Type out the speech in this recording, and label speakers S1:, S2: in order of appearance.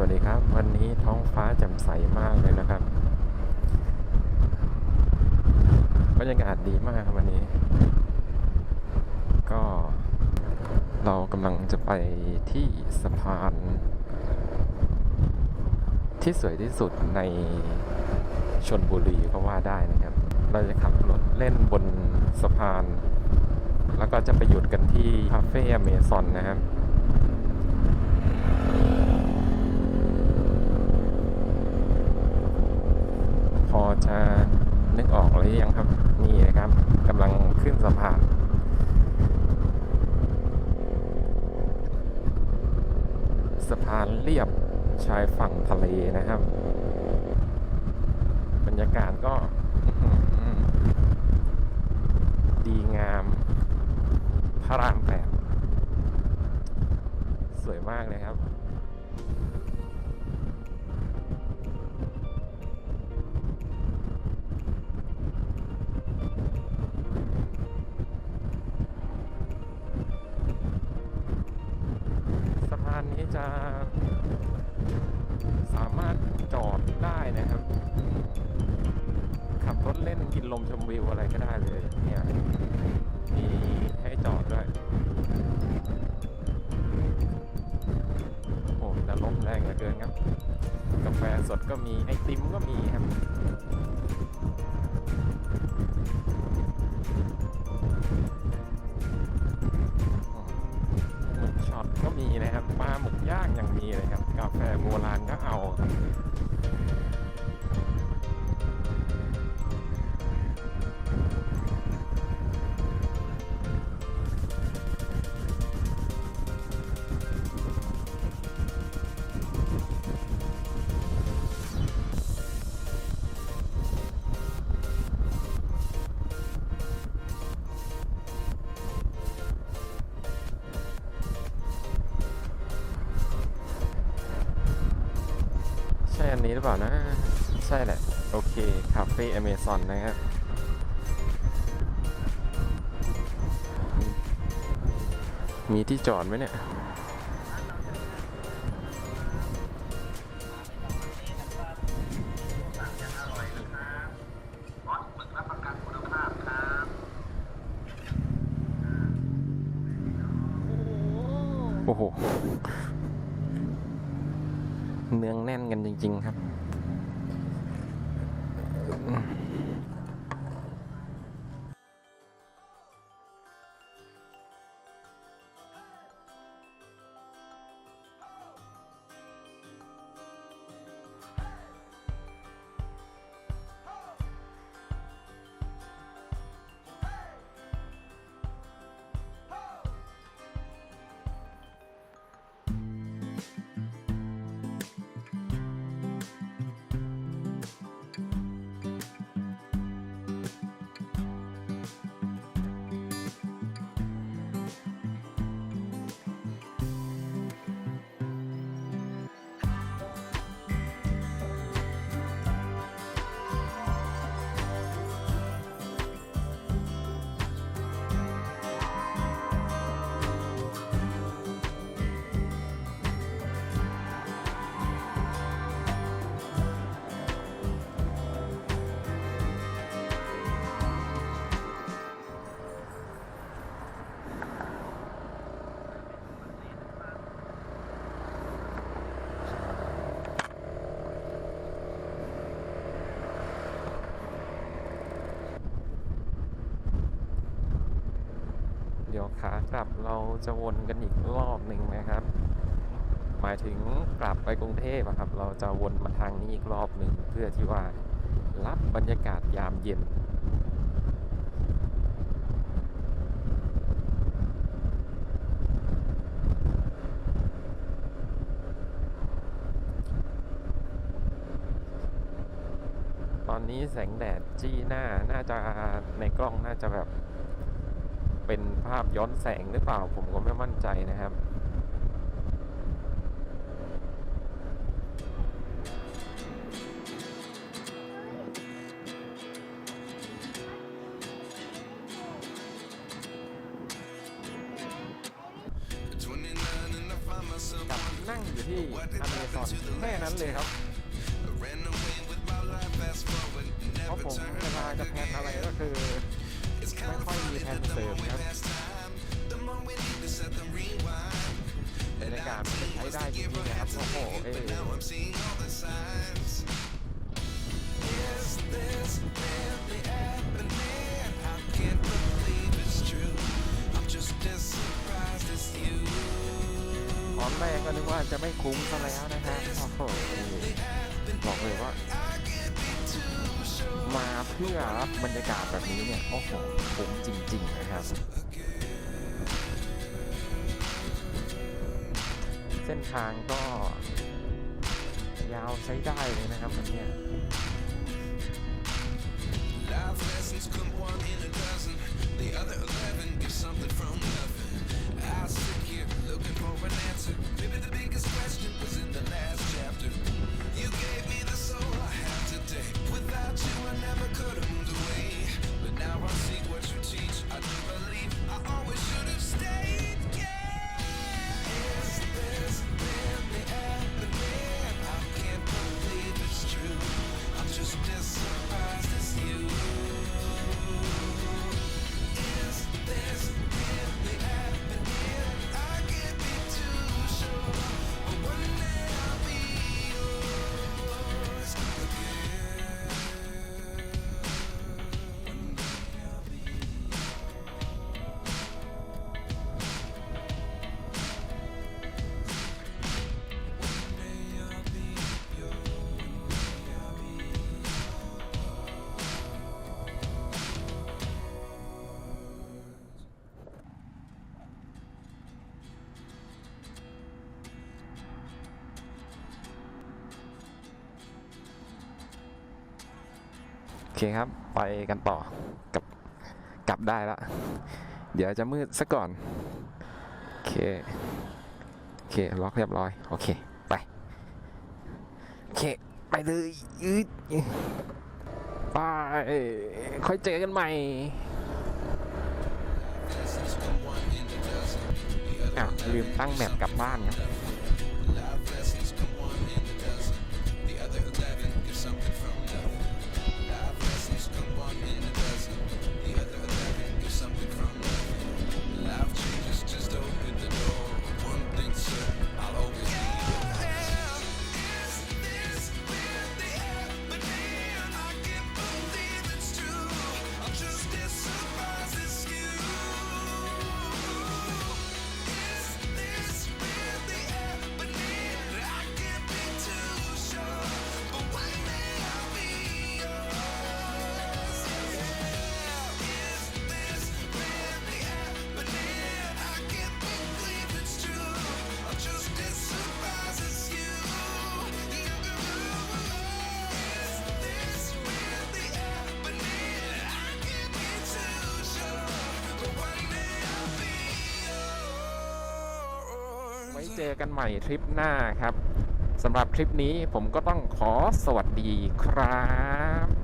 S1: วัสดีครับ วันนี้ท้องฟ้าแจ่มใสมากเลยนะครับบรรยากาศดีมากครับวันนี้ ก็เรากำลังจะไปที่สะพาน ที่สวยที่สุดในชนบุรีก็ว่าได้นะครับ เราจะขับรถเล่นบนสะพาน แล้วก็จะไปหยุดกันที่คาเฟ่อเมซอนนะครับ พอ จะนึกออกหรือยังครับนี่นะครับกำลังขึ้นสะพานสะพานเรียบชายฝั่งทะเลนะครับ บรรยากาศก็ดีงาม พระรามแปดสวยมากเลยครับ จะสามารถจอดได้นะครับ ขับรถเล่นกินลมชมวิวอะไรก็ได้เลยเนี่ยมีให้จอดด้วยโอ้แต่ลมแรงเหลือเกินครับ กาแฟสดก็มีไอติมก็มีครับ อันนี้หรือเปล่านะ ใช่แหละ โอเค คาเฟ่อเมซอนนะครับมีที่จอดไหมเนี่ย โอ้โห เนืองแน่นกันจริง ๆ ครับ ขากลับเราจะวนกันอีกรอบหนึ่งนะครับ หมายถึงกลับไปกรุงเทพครับ เราจะวนมาทางนี้อีกรอบหนึ่งเพื่อที่ว่ารับบรรยากาศยามเย็นตอนนี้แสงแดดจี้หน้า น่าจะในกล้องน่าจะแบบ เป็นภาพย้อนแสงหรือเปล่าผมก็ไม่มั่นใจนะครับ
S2: 29 and I find myself
S1: นั่งอยู่ที่อเมซอนแค่นั้นเลยครับเพราะผมเวลาจะแพลนอะไรก็คือ ไม่ค่อยมีแพนเสริมครับบรรยากาศมันใช้ได้จริงๆนะครับโอ้โหเอ้ยตอนแรกก็นึกว่าจะไม่คุ้มซะแล้วนะครับโอ้โหบอกเลยว่า มาเพื่อรับบรรยากาศแบบนี้เนี่ย โอ้โหคุ้มจริง ๆ นะครับ เส้นทางก็ยาวใช้ได้เลยนะครับวันนี้
S2: Life lessons come one in a dozen. The other
S1: เคครับ ไปกันต่อกับกลับได้ละ เดี๋ยวจะมืดซะก่อน โอเค โอเค ล็อกเรียบร้อย โอเค ไป โอเค ไปเลยอืดไปค่อยเจอกันใหม่อ้าวลืมตั้งแมปกลับบ้านครับ เจอกันใหม่ทริปหน้าครับสำหรับทริปนี้ผมก็ต้องขอสวัสดีครับ